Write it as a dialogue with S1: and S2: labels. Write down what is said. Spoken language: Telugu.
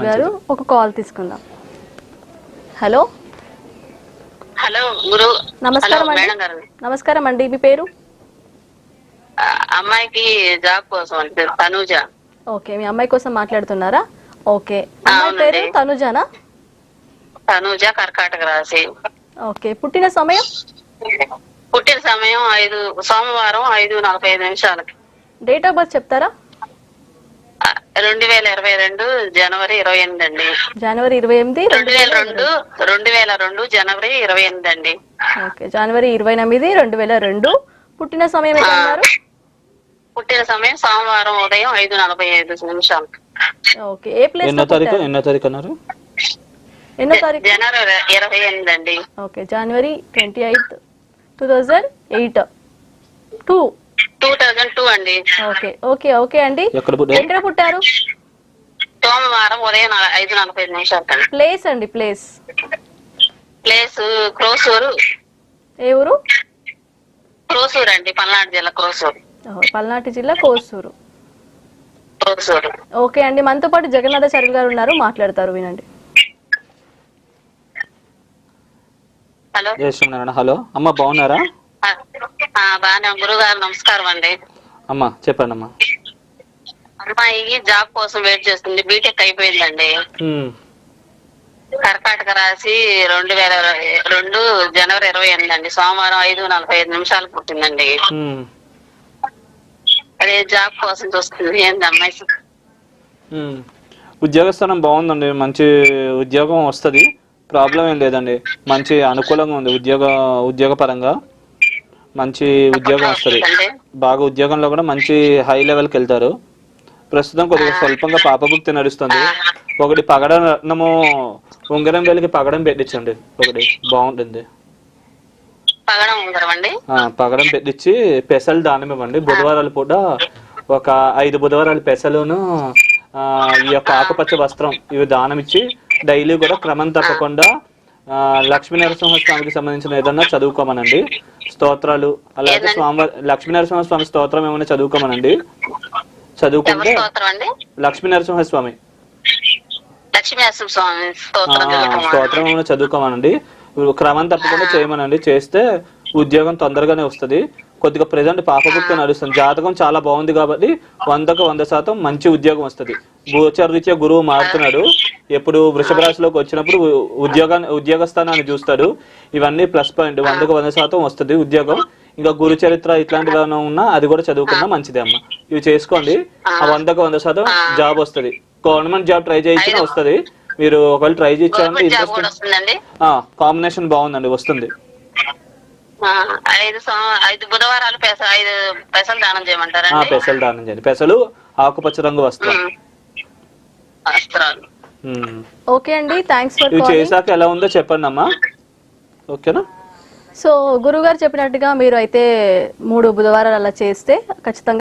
S1: గురువు గారు ఒక కాల్ తీసుకుందాం. హలో?
S2: హలో గురు
S1: నమస్కారం అండి. నమస్కారం అండి మీ పేరు?
S2: అమ్మాయికి జాబ్ కోసం తనూజ.
S1: ఓకే మీ అమ్మాయి కోసం మాట్లాడుతున్నారా? ఓకే అమ్మాయి. పేరు తనుజానా?
S2: తనూజ కర్కాటక రాశి.
S1: ఓకే పుట్టిన సమయం?
S2: పుట్టిన సమయం ఐదు సోమవారం ఐదు నలభై ఐదు నిమిషాలకి.
S1: డేట్ ఆఫ్ బర్త్ చెప్తారా?
S2: రెండు వేల ఇరవై రెండు జనవరి ఇరవై ఎనిమిది అండి
S1: జనవరి ఇరవై ఎనిమిది
S2: రెండు వేల రెండు. రెండు వేల రెండు జనవరి ఇరవై ఎనిమిది అండి
S1: ఓకే జనవరి ఇరవై ఎనిమిది రెండు వేల రెండు. పుట్టిన సమయం
S2: పుట్టిన సమయం సోమవారం ఉదయం ఐదు నలభై ఐదు నిమిషాలకి
S1: ఓకే ఏ ప్లేస్
S3: ఎన్నో తారీఖు ఎన్నో తారీఖు అన్నారు?
S1: ఎన్నో తారీఖు?
S2: జనవరి ఇరవై ఎనిమిది అండి
S1: okay January twenty eighth two thousand eight. Two.
S2: Two thousand two అండి.
S1: ఓకే ఓకే ఓకే అండి.
S3: ఎక్కడ పుట్టారు?
S1: ఎక్కడ పుట్టారు?
S2: సోమవారం ఉదయం ఐదు నలభై ఐదు నిమిషాలకి
S1: ప్లేస్ అండి ప్లేస్.
S2: ప్లేస్ క్రోసూరు.
S1: ఏ ఊరు?
S2: క్రోసూరు అండి పల్నాడు జిల్లా క్రోసూరు.
S1: ఓహో, పల్నాటి జిల్లా కోసూరు. ఓకే అండి మనతో పాటు జగన్నాథాచార్యులు గారు ఉన్నారు మాట్లాడతారు వినండి.
S2: హలో.
S3: హలో. అమ్మ బాగున్నారా?
S2: బాగానే గురుగారు నమస్కారం అండి.
S3: అమ్మ చెప్పండి అమ్మా
S2: అమ్మాయి జాబ్ కోసం వెయిట్ చేస్తుంది. బీటెక్ అయిపోయిందండి. కర్కాటక రాసి రెండు వేల రెండు జనవరి ఇరవై ఎనిమిది అండి సోమవారం ఐదు నలభై ఐదు నిమిషాలకు పుట్టిందండి. అదే జాబ్ కోసం చూస్తుంది. ఏంది అమ్మాయి?
S3: ఉమ్. ఉద్యోగ స్థానం బాగుందండి. మంచి ఉద్యోగం వస్తుంది. ప్రాబ్లం ఏం లేదండి. మంచి అనుకూలంగా ఉంది ఉద్యోగ ఉద్యోగ పరంగా మంచి ఉద్యోగం వస్తుంది. బాగా ఉద్యోగంలో కూడా మంచి హై లెవెల్కి వెళ్తారు. ప్రస్తుతం కొద్దిగా స్వల్పంగా పాపభుక్తి నడుస్తుంది. ఒకటి పగడము ఉంగరం వేలికి పగడం పెట్టించండి. ఒకటి బాగుంటుంది.
S2: పగడం
S3: పెట్టించి పెసలు దానం ఇవ్వండి. బుధవారాలు పూట ఒక ఐదు బుధవారాలు పెసలును ఆ, ఈ యొక్క ఆకుపచ్చ వస్త్రం ఇవి దానం ఇచ్చి డైలీ కూడా క్రమం తప్పకుండా లక్ష్మీ నరసింహ స్వామికి సంబంధించిన ఏదన్నా చదువుకోమనండి. స్తోత్రాలు. అలాగే స్వామివారి లక్ష్మీ నరసింహ స్వామి స్తోత్రం ఏమైనా చదువుకోమనండి? చదువుకుంటే
S2: ఎవరి స్తోత్రం అండి
S3: లక్ష్మీ నరసింహ స్వామి
S2: స్తోత్రం
S3: ఏమైనా చదువుకోమనండి? క్రమం తప్పకుండా చేయమనండి. చేస్తే ఉద్యోగం తొందరగానే వస్తుంది. కొద్దిగా ప్రజెంట్ పాపభుక్తి నడుస్తుంది. జాతకం చాలా బాగుంది కాబట్టి వందకు వంద శాతం మంచి ఉద్యోగం వస్తుంది. గోచర రీత్యా గురువు మారుతున్నాడు. ఎప్పుడు వృషభ రాశిలోకి వచ్చినప్పుడు ఉ- ఉద్యోగాన్ని ఉద్యోగ స్థానాన్ని చూస్తాడు. ఇవన్నీ ప్లస్ పాయింట్. వందకు వంద శాతం వస్తుంది ఉద్యోగం. ఇంకా గురు చరిత్ర ఇట్లాంటివి ఏమైనా ఉన్నా అది కూడా చదువుకున్నా మంచిదే అమ్మ. ఇవి చేసుకోండి. ఆ. వందకు వంద శాతం జాబ్ వస్తుంది. గవర్నమెంట్ జాబ్ ట్రై చేయించినా వస్తుంది. మీరు ఒకవేళ ట్రై చేయించాలంటే ఇంట్రెస్ట్ కాంబినేషన్ బాగుందండి వస్తుంది.
S2: ఐదు ఐదు బుధవారాలు పెసలు దానం
S3: పెసలు చేయండి. పెసలు ఆకుపచ్చ రంగు
S2: ఉమ్.
S1: ఓకే అండి థ్యాంక్స్ ఫర్ కాలింగ్
S3: చేశాక ఎలా ఉందో చెప్పండి అమ్మా ఓకేనా?
S1: సో గురుగారు చెప్పినట్టుగా మీరు అయితే మూడు బుధవారాలు అలా చేస్తే ఖచ్చితంగా